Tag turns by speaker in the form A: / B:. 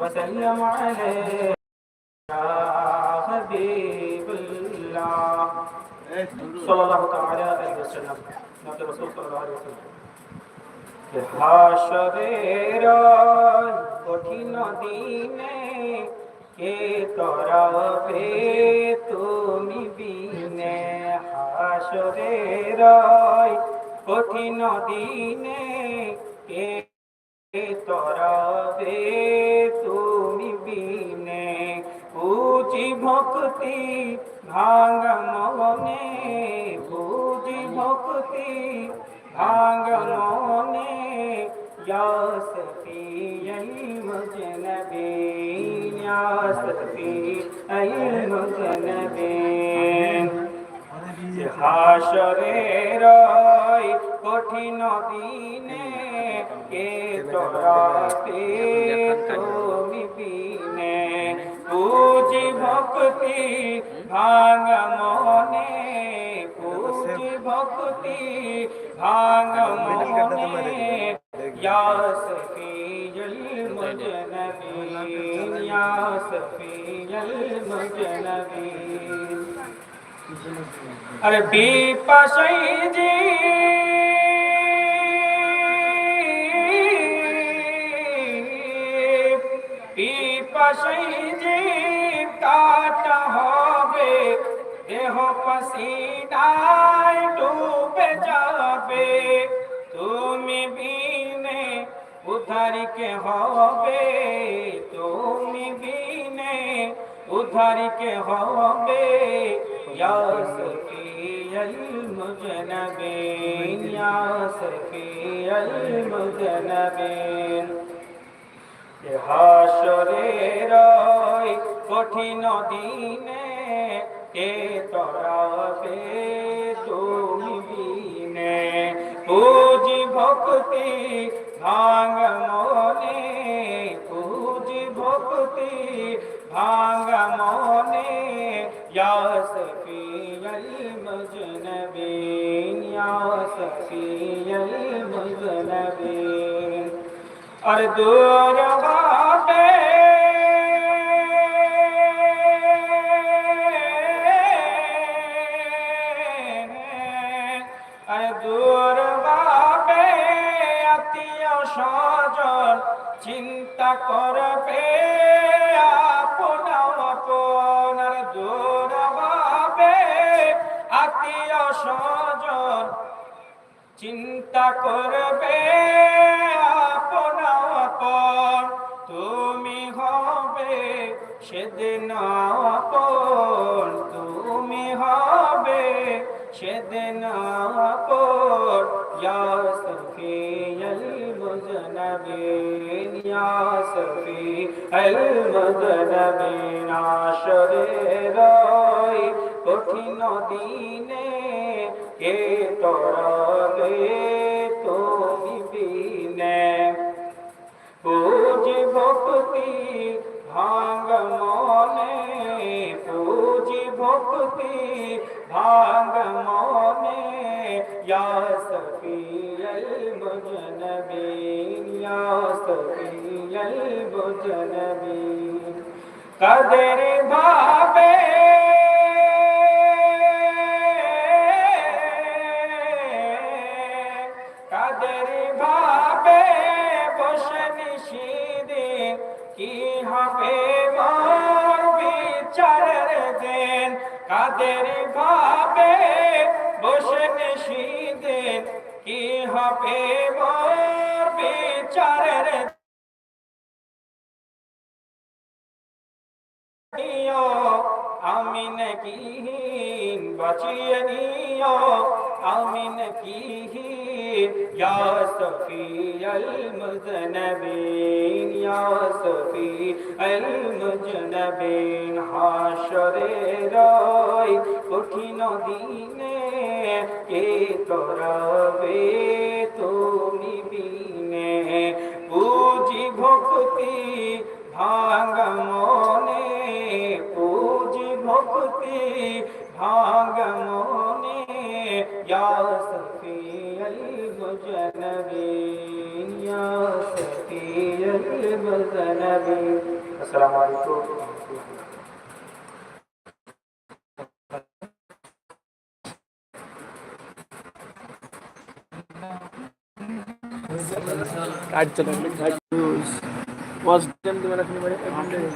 A: وسلم عليه يا حبيب الله صلى الله تعالى عليه وسلم نبي رسول صلى الله عليه وسلم হাসরের কঠিন দিনে কে তরাবে তুমি বিনে হাসরের কঠিন দিনে কে তরাবে ভক্তি ভাঙ মনে বুঝি ভক্তি ভাঙ মনে ইয়াসফি এই মুজনবি ইয়াসফি এই মুজনবি হাসরের কঠিন দিনে কে তোরা তুমি ভাঙা মনে পুজি ভক্তি ভাঙা মনে ইয়া সফিজুল মুজনবী ইয়া সফিজুল মুজনবী। আরে বিপাশাই জি বিপাশাই জি। কাটা হবে, দেহ পসিনায় ডুবে যাবে। তুমি বিনে উধার কে হবে? তুমি বিনে উধার কে হবে? ইয়া সফিয়াল মুজনবিন, ইয়া কঠিন দিনে কে তরাবে তুমি বিনে। পুজি ভক্তি ভাঙ মনে, পুজি ভক্তি ভাঙ মনে। ইয়া সফিয়াল মুজনবিন ইয়া সফিয়াল মুজনবিন আর দূর হবে দূর হবে আত্মীয় স্বজন চিন্তা করবে, আপন আপন। আর দূর হবে আত্মীয় স্বজন চিন্তা করবে, আপন আপন। তুমি হবে সেদিন আপন, তুমি হবে সেদিন ইয়া সফিয়াল মুজনবিন ইয়া সফিয়াল মুজনবিন আশরের কঠিন দিনে কে তরাবে তুমি বিনে। পুজি ভক্তি ভাঙ মনে পুজি ভক্তি ভাঙ মনে ইয়া সফিয়াল মুজনবিন ইয়া সফিয়াল মুজনবিন কাদের ভাবে কাদের ভাবে বসে নিশিদিন কি কাদের ভাবে বসে নিশিদিন কি হবে মোর বিচারের নিও আমি নাকি বাঁচিয়ে নিও আমি নাকি ইয়া সফিয়াল মুজনবিন ইয়া সফিয়াল মুজনবিন হাশরের কঠিন দিনে কে তোরাবে তুমি বিনে? পুজি ভক্তি ভাঙ মনে, পুজি ভক্তি ভাঙ মনে ইয়া সফিয়াল মুজনবিন والأنامين السلام عليكم काट चलो
B: काट यूज़ वॉश टाइम तुम्हें रखनी पड़ेगा